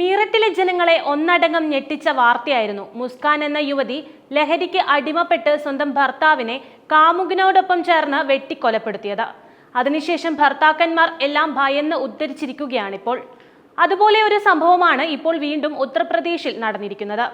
മീററ്റിലെ ജനങ്ങളെ ഒന്നടങ്കം ഞെട്ടിച്ച വാർത്തയായിരുന്നു. മുസ്കാൻ എന്ന യുവതി ലഹരിക്ക് അടിമപ്പെട്ട് സ്വന്തം ഭർത്താവിനെ കാമുകിനോടൊപ്പം ചേർന്ന് വെട്ടിക്കൊലപ്പെടുത്തിയത്. അതിനുശേഷം ഭർത്താക്കന്മാർ എല്ലാം ഭയന്ന് ഉദ്ധരിച്ചിരിക്കുകയാണിപ്പോൾ. അതുപോലെ ഒരു സംഭവമാണ് ഇപ്പോൾ വീണ്ടും ഉത്തർപ്രദേശിൽ നടന്നിരിക്കുന്നത്.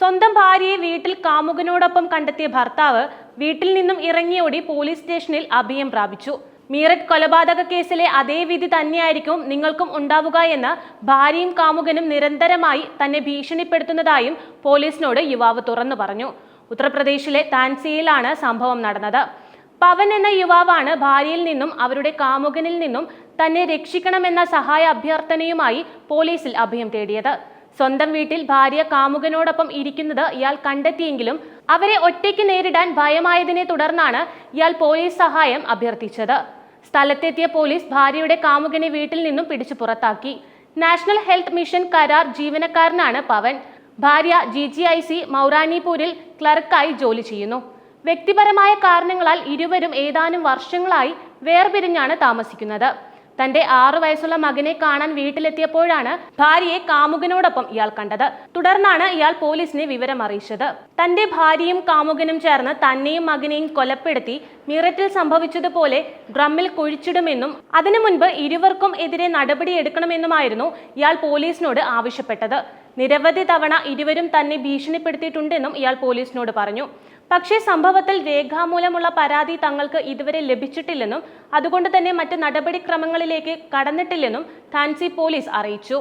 സ്വന്തം ഭാര്യയെ വീട്ടിൽ കാമുകനോടൊപ്പം കണ്ടെത്തിയ ഭർത്താവ് വീട്ടിൽ നിന്നും ഇറങ്ങിയോടി പോലീസ് സ്റ്റേഷനിൽ അഭയം പ്രാപിച്ചു. മീററ്റ് കൊലപാതക കേസിലെ അതേ വിധി തന്നെയായിരിക്കും നിങ്ങൾക്കും ഉണ്ടാവുക എന്ന് ഭാര്യയും കാമുകനും നിരന്തരമായി തന്നെ ഭീഷണിപ്പെടുത്തുന്നതായും പോലീസിനോട് യുവാവ് തുറന്നു പറഞ്ഞു. ഉത്തർപ്രദേശിലെ താൻസിയിലാണ് സംഭവം നടന്നത്. പവൻ എന്ന യുവാവാണ് ഭാര്യയിൽ നിന്നും അവരുടെ കാമുകനിൽ നിന്നും തന്നെ രക്ഷിക്കണമെന്ന സഹായ അഭ്യർത്ഥനയുമായി പോലീസിൽ അഭയം തേടിയത്. സ്വന്തം വീട്ടിൽ ഭാര്യ കാമുകനോടൊപ്പം ഇരിക്കുന്നത് ഇയാൾ കണ്ടെത്തിയെങ്കിലും അവരെ ഒറ്റയ്ക്ക് നേരിടാൻ ഭയമായതിനെ തുടർന്നാണ് ഇയാൾ പോലീസ് സഹായം അഭ്യർത്ഥിച്ചത്. സ്ഥലത്തെത്തിയ പോലീസ് ഭാര്യയുടെ കാമുകനെ വീട്ടിൽ നിന്നും പിടിച്ചു പുറത്താക്കി. നാഷണൽ ഹെൽത്ത് മിഷൻ കരാർ ജീവനക്കാരനാണ് പവൻ. ഭാര്യ ജി ജി ഐ സി മൗറാനിപൂരിൽ ക്ലർക്കായി ജോലി ചെയ്യുന്നു. വ്യക്തിപരമായ കാരണങ്ങളാൽ ഇരുവരും ഏതാനും വർഷങ്ങളായി വേർപിരിഞ്ഞാണ് താമസിക്കുന്നത്. തന്റെ ആറു വയസ്സുള്ള മകനെ കാണാൻ വീട്ടിലെത്തിയപ്പോഴാണ് ഭാര്യയെ കാമുകനോടൊപ്പം ഇയാൾ കണ്ടത്. തുടർന്നാണ് ഇയാൾ പോലീസിനെ വിവരം അറിയിച്ചത് തന്റെ ഭാര്യയും കാമുകനും ചേർന്ന് തന്നെയും മകനെയും കൊലപ്പെടുത്തി മീററ്റിൽ സംഭവിച്ചതുപോലെ ഡ്രമ്മിൽ കുഴിച്ചിടുമെന്നും അതിനു മുൻപ് ഇരുവർക്കും എതിരെ നടപടിയെടുക്കണമെന്നുമായിരുന്നു ഇയാൾ പോലീസിനോട് ആവശ്യപ്പെട്ടത്. നിരവധി തവണ ഇരുവരും തന്നെ ഭീഷണിപ്പെടുത്തിയിട്ടുണ്ടെന്നും ഇയാൾ പോലീസിനോട് പറഞ്ഞു. പക്ഷേ സംഭവത്തിൽ രേഖാമൂലമുള്ള പരാതി തങ്ങൾക്ക് ഇതുവരെ ലഭിച്ചിട്ടില്ലെന്നും അതുകൊണ്ട് തന്നെ മറ്റ് നടപടിക്രമങ്ങളിലേക്ക് കടന്നിട്ടില്ലെന്നും താൻസി പോലീസ് അറിയിച്ചു.